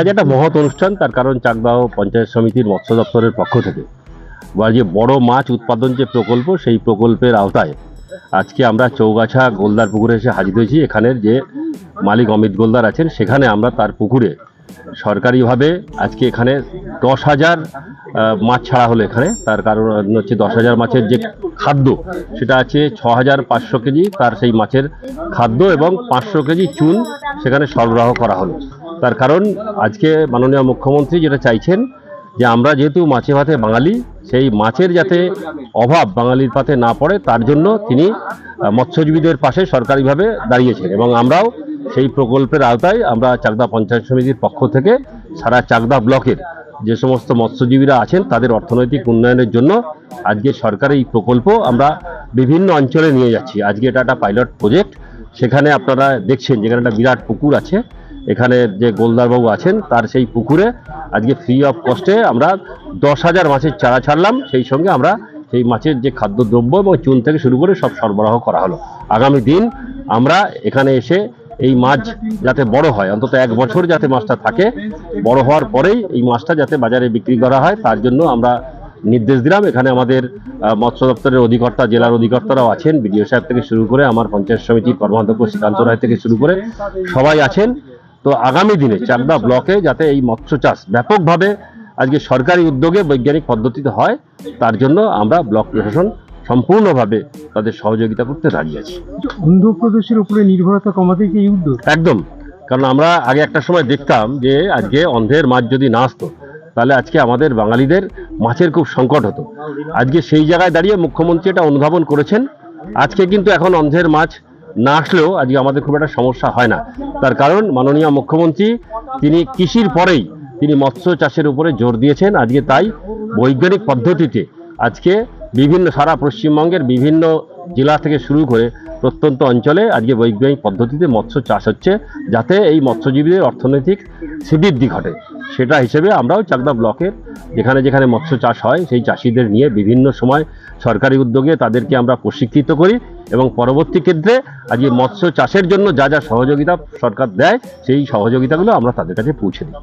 আজ একটা মহৎ অনুষ্ঠান, তার কারণ চাকদাহ পঞ্চায়েত সমিতির মৎস্য দপ্তরের পক্ষ থেকে। বা যে বড় মাছ উৎপাদন যে প্রকল্প, সেই প্রকল্পের আওতায় আজকে আমরা চৌগাছা গোলদার পুকুরে এসে হাজির হয়েছি। এখানের যে মালিক অমিত গোলদার আছেন, সেখানে আমরা তার পুকুরে সরকারিভাবে আজকে এখানে দশ হাজার মাছ ছাড়া হলো এখানে। তার কারণ হচ্ছে দশ হাজার মাছের যে খাদ্য, সেটা আছে ছ হাজার পাঁচশো কেজি, তার সেই মাছের খাদ্য এবং পাঁচশো কেজি চুন সেখানে সরবরাহ করা হলো। তার কারণ আজকে মাননীয় মুখ্যমন্ত্রী যেটা চাইছেন যে আমরা যেহেতু মাছে ভাতে বাঙালি, সেই মাছের যাতে অভাব বাঙালির পাতে না পড়ে, তার জন্য তিনি মৎস্যজীবীদের পাশে সরকারিভাবে দাঁড়িয়েছেন এবং আমরাও সেই প্রকল্পের আওতায় আমরা চাকদা পঞ্চায়েত সমিতির পক্ষ থেকে সারা চাকদা ব্লকের যে সমস্ত মৎস্যজীবীরা আছেন, তাদের অর্থনৈতিক উন্নয়নের জন্য আজকে সরকারের এই প্রকল্প আমরা বিভিন্ন অঞ্চলে নিয়ে যাচ্ছি। আজকে এটা একটা পাইলট প্রজেক্ট সেখানে আপনারা দেখছেন যেখানে একটা বিরাট পুকুর আছে। এখানে যে গোলদারবাবু আছেন, তার সেই পুকুরে আজকে ফ্রি অফ কস্টে আমরা দশ হাজার মাছের চারা ছাড়লাম। সেই সঙ্গে আমরা সেই মাছের যে খাদ্যদ্রব্য এবং চুন থেকে শুরু করে সব সরবরাহ করা হলো। আগামী দিন আমরা এখানে এসে এই মাছ যাতে বড় হয়, অন্তত এক বছর যাতে মাছটা থাকে, বড় হওয়ার পরেই এই মাছটা যাতে বাজারে বিক্রি করা হয়, তার জন্য আমরা নির্দেশ দিলাম। এখানে আমাদের মৎস্য দপ্তরের অধিকর্তা, জেলার অধিকর্তারাও আছেন। বিডিও সাহেব থেকে শুরু করে আমার পঞ্চায়েত সমিতির কর্মাধ্যক্ষ শ্রীকান্ত রায় থেকে শুরু করে সবাই আছেন। তো আগামী দিনে চাকদা ব্লকে যাতে এই মৎস্য চাষ ব্যাপকভাবে আজকে সরকারি উদ্যোগে বৈজ্ঞানিক পদ্ধতিতে হয়, তার জন্য আমরা ব্লক প্রশাসন সম্পূর্ণভাবে তাদের সহযোগিতা করতে রাজি আছি। অন্ধ্রপ্রদেশের উপরে নির্ভরতা কমাতে কি উদ্যোগ? একদম। কারণ আমরা আগে একটা সময় দেখতাম যে আজকে অন্ধের মাছ যদি না আসতো তাহলে আজকে আমাদের বাঙালিদের মাছের খুব সংকট হতো। আজকে সেই জায়গায় দাঁড়িয়ে মুখ্যমন্ত্রী এটা অনুধাবন করেছেন। আজকে কিন্তু এখন অন্ধের মাছ না আসলেও আজকে আমাদের খুব একটা সমস্যা হয় না। তার কারণ মাননীয় মুখ্যমন্ত্রী তিনি কৃষির পরেই তিনি মৎস্য চাষের উপরে জোর দিয়েছেন। আজকে তাই বৈজ্ঞানিক পদ্ধতিতে আজকে বিভিন্ন সারা পশ্চিমবঙ্গের বিভিন্ন জেলা থেকে শুরু করে প্রত্যন্ত অঞ্চলে আজকে বৈজ্ঞানিক পদ্ধতিতে মৎস্য চাষ হচ্ছে, যাতে এই মৎস্যজীবীদের অর্থনৈতিক সিদ্ধিদ্ধি ঘটে। সেটা হিসেবে আমরাও চাকদা ব্লকের যেখানে যেখানে মৎস্য চাষ হয়, সেই চাষিদের নিয়ে বিভিন্ন সময় সরকারি উদ্যোগে তাদেরকে আমরা প্রশিক্ষিত করি এবং পরবর্তী ক্ষেত্রে আজকে মৎস্য চাষের জন্য যা যা সহযোগিতা সরকার দেয়, সেই সহযোগিতাগুলো আমরা তাদের কাছে পৌঁছে দিই।